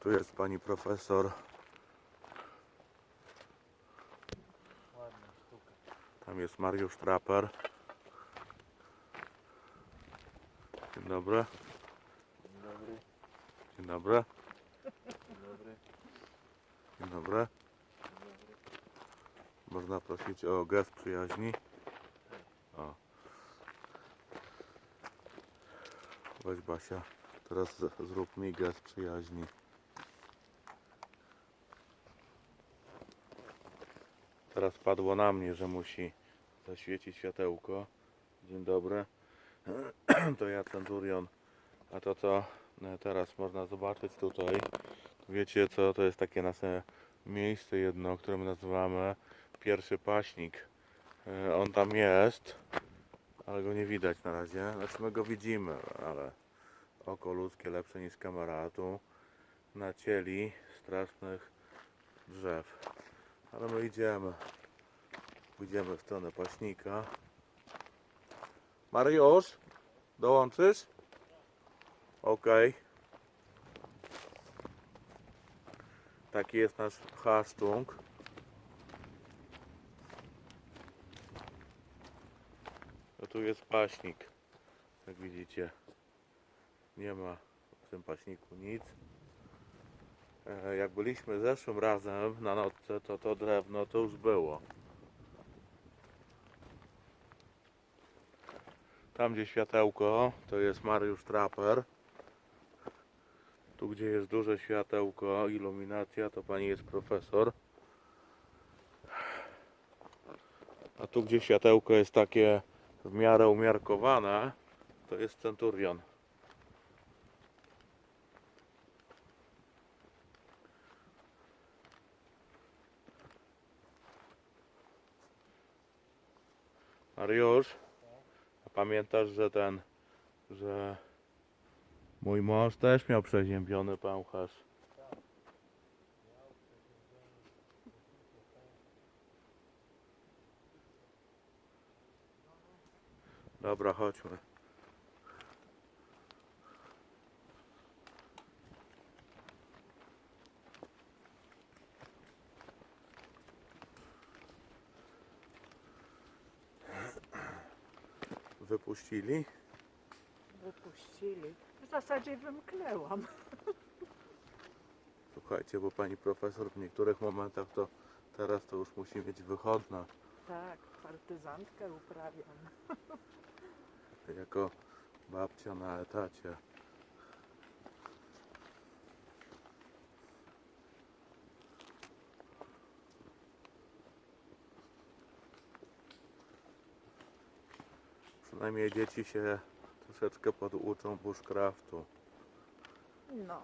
Tu jest pani profesor. Tam jest Mariusz Traper. Dzień dobry. Dzień dobry. Dzień dobry. Dzień dobry. Można prosić o gest przyjaźni. O. Weź Basia, teraz zrób mi gest przyjaźni. Teraz padło na mnie, że musi zaświecić światełko. Dzień dobry. To ja Centurion. A to co e, teraz można zobaczyć tutaj, wiecie co, to jest takie nasze miejsce jedno, które my nazywamy pierwszy paśnik. E, On tam jest, ale go nie widać na razie. Znaczy my go widzimy, ale oko ludzkie lepsze niż kamera. A tu nacieli strasznych drzew. Ale my idziemy. Pójdziemy w stronę paśnika. Mariusz, dołączysz? Okej. Taki jest nasz haszczung. No tu jest paśnik. Jak widzicie. Nie ma w tym paśniku nic. E, Jak byliśmy zeszłym razem na nocce, to to drewno to już było. Tam gdzie światełko, to jest Mariusz Traper. Tu gdzie jest duże światełko, iluminacja, to pani jest profesor. A tu gdzie światełko jest takie w miarę umiarkowane, to jest centurion. Mariusz, a pamiętasz, że ten, że mój mąż też miał przeziębiony pęcherz. Dobra, chodźmy. Wypuścili? Wypuścili. W zasadzie wymknęłam. Słuchajcie, bo pani profesor w niektórych momentach to teraz to już musi mieć wychodna Tak, partyzantkę uprawiam. jako babcia na etacie. Przynajmniej dzieci się troszeczkę poduczą bushcraftu. No.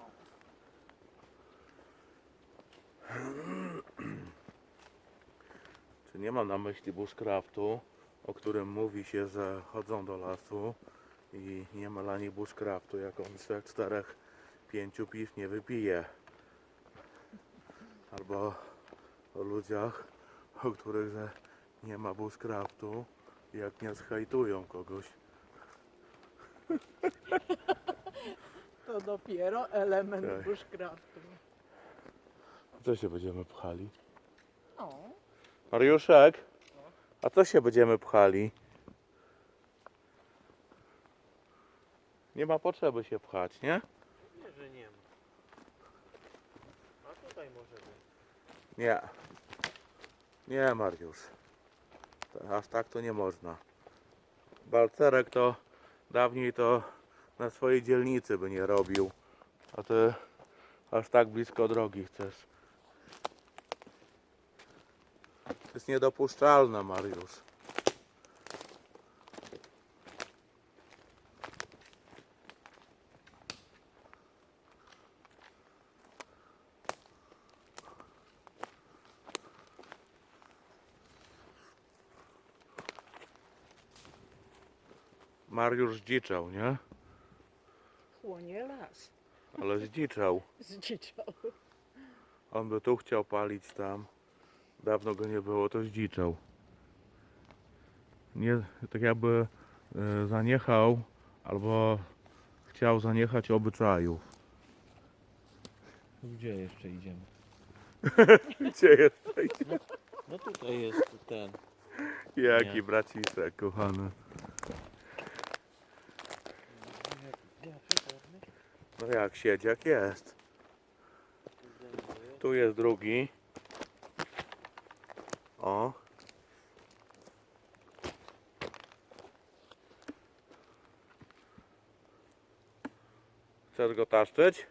Czy nie mam na myśli bushcraftu, o którym mówi się, że chodzą do lasu i nie ma dla nich bushcraftu, jak on trzech, czterech, pięciu piw nie wypije. Albo o ludziach, o których, że nie ma bushcraftu, jak nie zhejtują kogoś. To dopiero element Tak. bushcraftu. Co się będziemy pchali? O, Mariuszek, a co się będziemy pchali? Nie ma potrzeby się pchać, nie? Nie, że nie ma. A tutaj może być. Nie. Nie, Mariusz. Aż tak to nie można. Balcerek to dawniej to na swojej dzielnicy by nie robił. A ty aż tak blisko drogi chcesz. To jest niedopuszczalne, Mariusz. Mariusz zdziczał, nie? chłonie las. Ale zdziczał. Zdziczał. On by tu chciał palić tam. Dawno go nie było, to zdziczał. Nie, tak jakby e, zaniechał albo chciał zaniechać obyczajów. Gdzie jeszcze idziemy? Gdzie jesteś? No tutaj jest ten. Jaki Nie. bracisek, kochany. No jak siedziak jest. Tu jest drugi. O. Chcesz go taszczyć?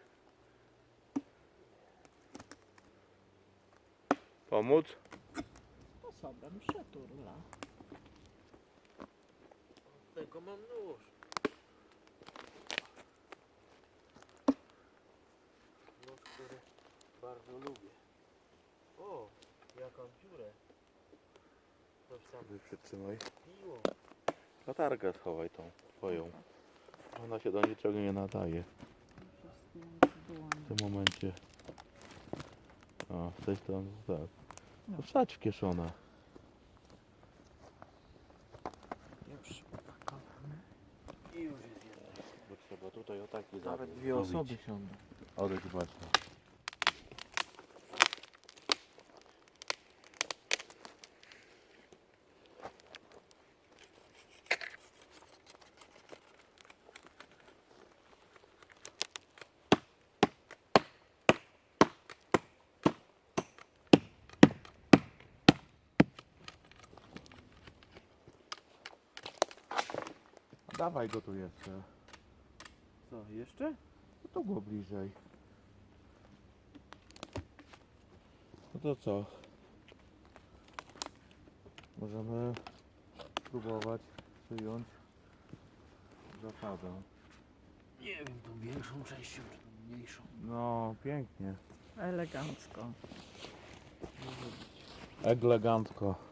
Pomóc? To sobie przeturla. Tego mam. Nóż, bardzo lubię. O, jaką dziurę. Coś tam Wy Przytrzymaj. piło. Latarkę schowaj tą twoją. Ona się do niczego nie nadaje w tym momencie. O, tej strony tak. No wsadź w kieszonę. Już upakowany. I już jest jedna. Bo trzeba tutaj o taki Nawet zabieg dwie zrobić. osoby siądą. Odejdź właśnie. Dawaj go tu jeszcze. Co, jeszcze? No to było bliżej. No to co? Możemy spróbować przyjąć zasadę. Nie wiem, tą większą częścią czy tą mniejszą. No, pięknie. Elegancko. Elegancko.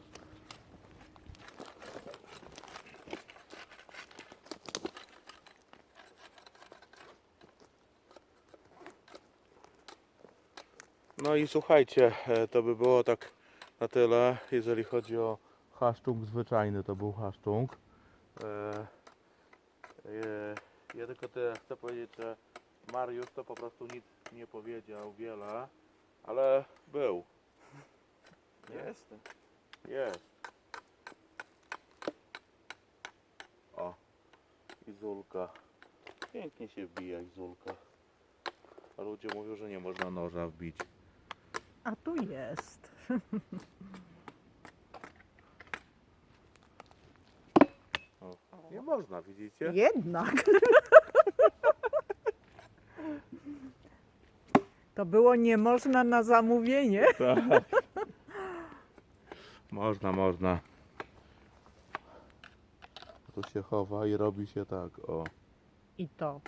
No i słuchajcie, e, to by było tak na tyle, jeżeli chodzi o haszczung zwyczajny, to był haszczung. E, e, ja tylko tyle chcę powiedzieć, że Mariusz to po prostu nic nie powiedział wiele, ale był. Jestem. Jest. O. Izulka. Pięknie się wbija Izulka. A ludzie mówią, że nie można noża wbić. A tu jest. Nie można, widzicie? Jednak. To było nie można na zamówienie. Tak. Można, można. Tu się chowa i robi się tak, o. I to.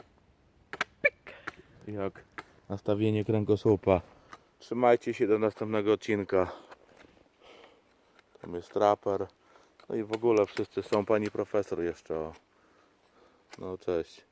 Jak nastawienie kręgosłupa. Trzymajcie się do następnego odcinka. Tam jest traper. No i w ogóle wszyscy są. Pani profesor jeszcze. No cześć.